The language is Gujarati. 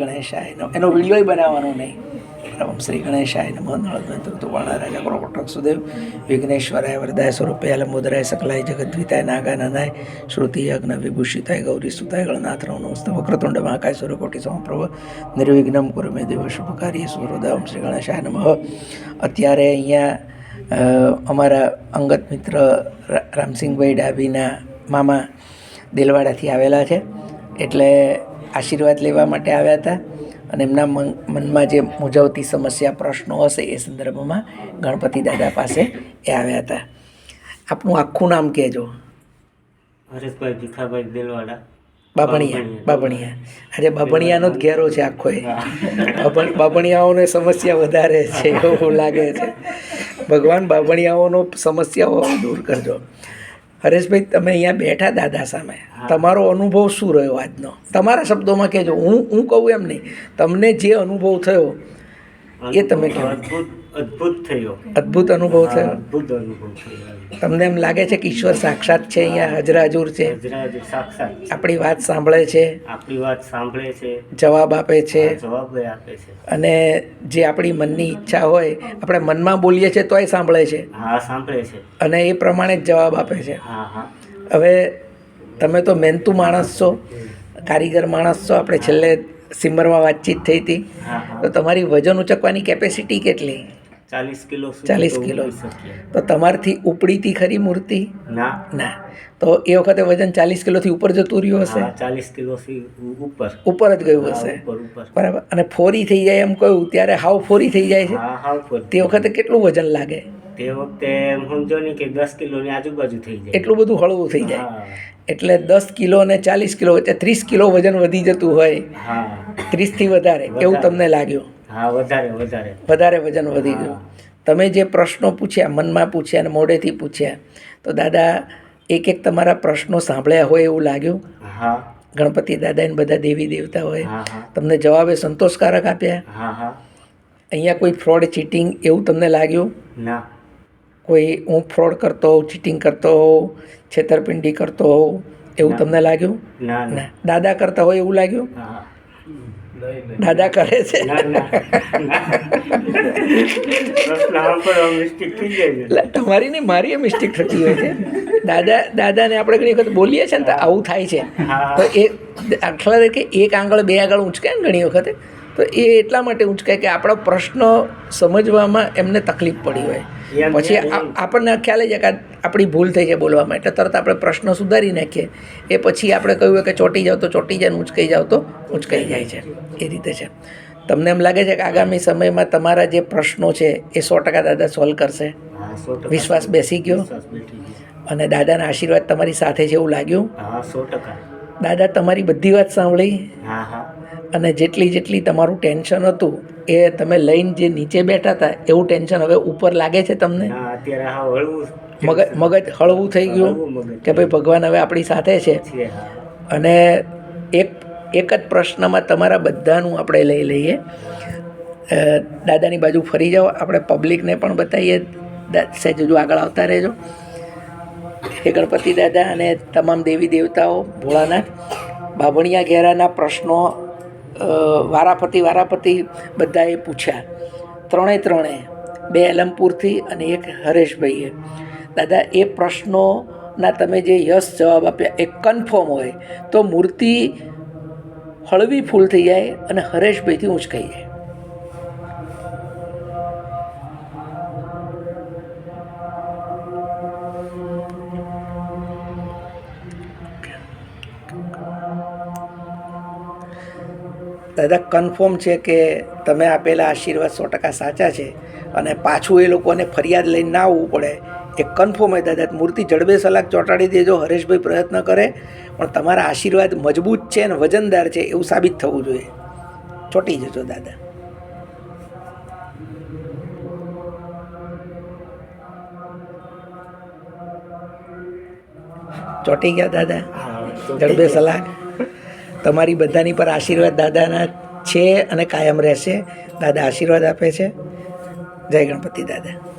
ગણેશાય નમઃ. એનો વીડિયો બનાવવાનો નહીં. બરાબર શ્રી ગણેશાય નમઃ. નળદંતુ ઋતુવાણા રાજા કોટક સુદેવ વિઘ્નેશ્વરાય વરદાય સ્વરૂપે મુદ્રાય સકલાય જગદ્વિતાય, નાગાનંદાય શ્રુતિ યજ્ઞ વિભૂષિતાય, ગૌરી સુતાય, ગણનાથ નમસ્ત વક્રતુંડ મહાકાય સ્વરૂપોટી સમપ્રભ, નિર્વિઘ્નમ કુરુ મે દેવ શુભકાર્ય સુહૃદામ શ્રી ગણેશાય નમઃ. અત્યારે અહીંયા અમારા અંગત મિત્ર રામસિંહભાઈ ડાભીના મામા દેલવાડાથી આવેલા છે. એટલે આશીર્વાદ લેવા માટે આવ્યા હતા અને એમના મન મનમાં જે મૂંઝવતી સમસ્યા પ્રશ્નો હશે એ સંદર્ભમાં ગણપતિ દાદા પાસે એ આવ્યા હતા. આપનું આખું નામ કહેજો. હરેશભાઈ ભીખાભાઈ દેલવાડા. બાબણિયા બાબણિયા. આજે બાબણિયાનો જ ઘેરો છે આખો એ. બાબણ- બાબણિયાઓને સમસ્યા વધારે છે એવું લાગે છે. ભગવાન બાબણિયાઓનો સમસ્યાઓ દૂર કરજો. હરેશભાઈ તમે અહીંયા બેઠા દાદા સામે. તમારો અનુભવ શું રહ્યો આજનો? તમારા શબ્દોમાં કહેજો. હું હું કહું એમ નહીં. તમને જે અનુભવ થયો એ તમે કહો. અદ્ભુત અદ્ભુત થયો. અદ્ભુત અનુભવ થયો અદ્ભુત અનુભવ થયો. તમને એમ લાગે છે કે ઈશ્વર સાક્ષાત છે અહીંયા હાજરા હજુર છે? સાક્ષાત આપણી વાત સાંભળે છે? આપણી વાત સાંભળે છે. જવાબ આપે છે? જવાબ આપે છે. અને જે આપણી મનની ઈચ્છા હોય આપણે મનમાં બોલીએ છીએ તોય સાંભળે છે? હા સાંભળે છે. અને એ પ્રમાણે જ જવાબ આપે છે? હા હા. હવે તમે તો મહેનતુ માણસ છો કારીગર માણસ છો આપણે છેલ્લે સિમરમાં વાતચીત થઈ હતી. તો તમારી વજન ઉચકવાની કેપેસિટી કેટલી? ચાલીસ કિલો ચાલીસ કિલો. તો તમારથી ઉપડીતી ખરી મૂર્તિ? ના. ના. તો એ વખતે વજન ચાલીસ કિલોથી ઉપર જતું રહ્યું હશે? ચાલીસ કિલોથી ઉપર. ઉપર જ ગયું હશે. બરાબર. અને ફોરી થઈ જાય એમ કહ્યું ત્યારે હાવ ફોરી થઈ જાય છે. તે વખતે કેટલું વજન લાગે? તે વખતે એમ સમજો ને કે દસ કિલોની આજુબાજુ થઈ જાય. એટલું બધું હળવું થઈ જાય. એટલે દસ કિલો અને ચાલીસ કિલો વચ્ચે ત્રીસ કિલો વજન વધી જતું હોય. ત્રીસથી વધારે એવું તમને લાગ્યું? હા વધારે વધારે. વધારે વજન વધી ગયું. તમે જે પ્રશ્નો પૂછ્યા મનમાં પૂછ્યા અને મોઢેથી પૂછ્યા તો દાદા એક એક તમારા પ્રશ્નો સાંભળ્યા હોય એવું લાગ્યું? હા. ગણપતિ દાદા ને બધા દેવી દેવતા હોય. તમને જવાબે સંતોષકારક આપ્યા? અહીંયા કોઈ ફ્રોડ ચીટિંગ એવું તમને લાગ્યું? ના. કોઈ હું ફ્રોડ કરતો હોઉં ચીટિંગ કરતો હોઉં છેતરપિંડી કરતો હોઉં એવું તમને લાગ્યું? ના દાદા કરતા હોય એવું લાગ્યું? દાદા કરે છે? ના ના. પ્રશ્ન સાંભળવા મિસ્ટેક થઈ જાય ને એટલે તમારી નહીં મારી એ મિસ્ટેક થતી હોય છે. દાદા દાદાને આપણે ઘણી વખત બોલીએ છીએ ને તો આવું થાય છે. તો એ દાખલા તરીકે એક આંગળ બે આંગળ ઊંચકાય ને ઘણી વખતે. તો એ એટલા માટે ઊંચકાય કે આપણો પ્રશ્ન સમજવામાં એમને તકલીફ પડી હોય. પછી આપણને ખ્યાલ છે કે આપણી ભૂલ થઈ છે બોલવામાં એટલે તરત આપણે પ્રશ્ન સુધારી નાખીએ. એ પછી આપણે કહ્યું હોય કે ચોંટી જાવ તો ચોંટી જાય ઉંચકાઈ જાવ તો ઉંચકાઈ જાય છે. એ રીતે છે. તમને એમ લાગે છે કે આગામી સમયમાં તમારા જે પ્રશ્નો છે એ સો ટકા દાદા સોલ્વ કરશે? વિશ્વાસ બેસી ગયો? અને દાદાના આશીર્વાદ તમારી સાથે છે એવું લાગ્યું? દાદા તમારી બધી વાત સાંભળી? અને જેટલી જેટલી તમારું ટેન્શન હતું એ તમે લઈને જે નીચે બેઠા હતા એવું ટેન્શન હવે ઉપર લાગે છે તમને? હા હળવું મગજ મગજ હળવું થઈ ગયું કે ભાઈ ભગવાન હવે આપણી સાથે છે. અને એક એક જ પ્રશ્નમાં તમારા બધાનું આપણે લઈ લઈએ. દાદાની બાજુ ફરી જાઓ. આપણે પબ્લિકને પણ બતાવીએ. સહેજ હજુ આગળ આવતા રહેજો. હે ગણપતિ દાદા અને તમામ દેવી દેવતાઓ ભોળાનાથ બાભણિયા ઘેરાના પ્રશ્નો વારાફરતી વારાફરતી બધાએ પૂછ્યા. ત્રણે ત્રણે, બે એલમપુરથી અને એક હરેશભાઈએ. દાદા, એ પ્રશ્નોના તમે જે યસ જવાબ આપ્યા, એ કન્ફર્મ હોય તો મૂર્તિ હળવી ફૂલ થઈ જાય અને હરેશભાઈથી ઊંચકાઈ જાય. દાદા કન્ફર્મ છે કે તમે આપેલા આશીર્વાદ સો ટકા સાચા છે અને પાછું એ લોકોને ફરિયાદ લઈને ના આવવું પડે. એ કન્ફર્મ હોય દાદા મૂર્તિ જડબે સલાક ચોંટાડી દેજો હરેશભાઈ પ્રયત્ન કરે પણ તમારા આશીર્વાદ મજબૂત છે અને વજનદાર છે એવું સાબિત થવું જોઈએ. ચોંટી જજો દાદા. ચોંટી ગયા દાદા? જડબે સલાહ તમારી બધાની પર આશીર્વાદ દાદાના છે અને કાયમ રહેશે. દાદા આશીર્વાદ આપે છે. જય ગણપતિ દાદા.